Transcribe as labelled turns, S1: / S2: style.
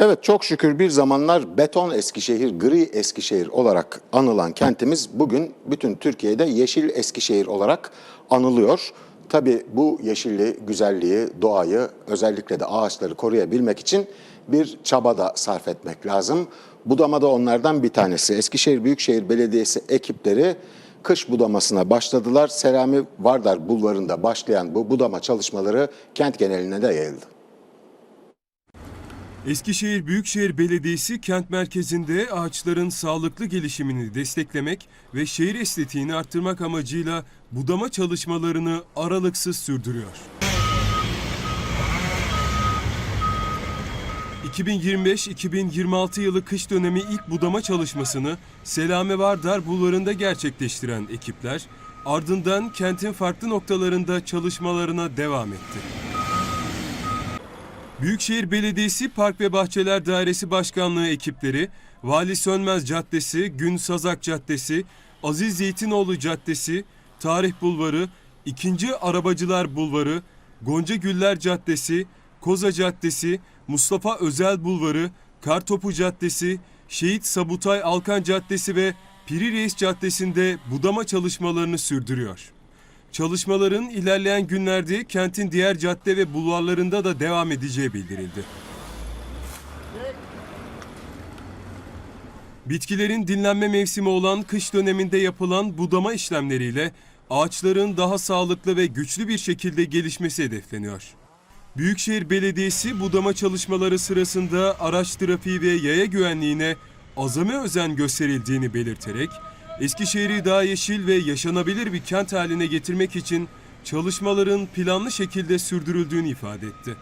S1: Evet çok şükür bir zamanlar beton Eskişehir, gri Eskişehir olarak anılan kentimiz bugün bütün Türkiye'de yeşil Eskişehir olarak anılıyor. Tabii bu yeşilliği, güzelliği, doğayı özellikle de ağaçları koruyabilmek için bir çaba da sarf etmek lazım. Budama da onlardan bir tanesi. Eskişehir Büyükşehir Belediyesi ekipleri kış budamasına başladılar. Selami Vardar Bulvarı'nda başlayan bu budama çalışmaları kent geneline de yayıldı.
S2: Eskişehir Büyükşehir Belediyesi kent merkezinde ağaçların sağlıklı gelişimini desteklemek ve şehir estetiğini arttırmak amacıyla budama çalışmalarını aralıksız sürdürüyor. 2025-2026 yılı kış dönemi ilk budama çalışmasını Selame Vardar Bulvarı'nda gerçekleştiren ekipler ardından kentin farklı noktalarında çalışmalarına devam etti. Büyükşehir Belediyesi Park ve Bahçeler Dairesi Başkanlığı ekipleri Vali Sönmez Caddesi, Gün Sazak Caddesi, Aziz Zeytinoğlu Caddesi, Tarih Bulvarı, 2. Arabacılar Bulvarı, Gonca Güller Caddesi, Koza Caddesi, Mustafa Özel Bulvarı, Kartopu Caddesi, Şehit Sabutay Alkan Caddesi ve Piri Reis Caddesi'nde budama çalışmalarını sürdürüyor. Çalışmaların ilerleyen günlerde kentin diğer cadde ve bulvarlarında da devam edeceği bildirildi. Bitkilerin dinlenme mevsimi olan kış döneminde yapılan budama işlemleriyle ağaçların daha sağlıklı ve güçlü bir şekilde gelişmesi hedefleniyor. Büyükşehir Belediyesi budama çalışmaları sırasında araç trafiği ve yaya güvenliğine azami özen gösterildiğini belirterek Eskişehir'i daha yeşil ve yaşanabilir bir kent haline getirmek için çalışmaların planlı şekilde sürdürüldüğünü ifade etti.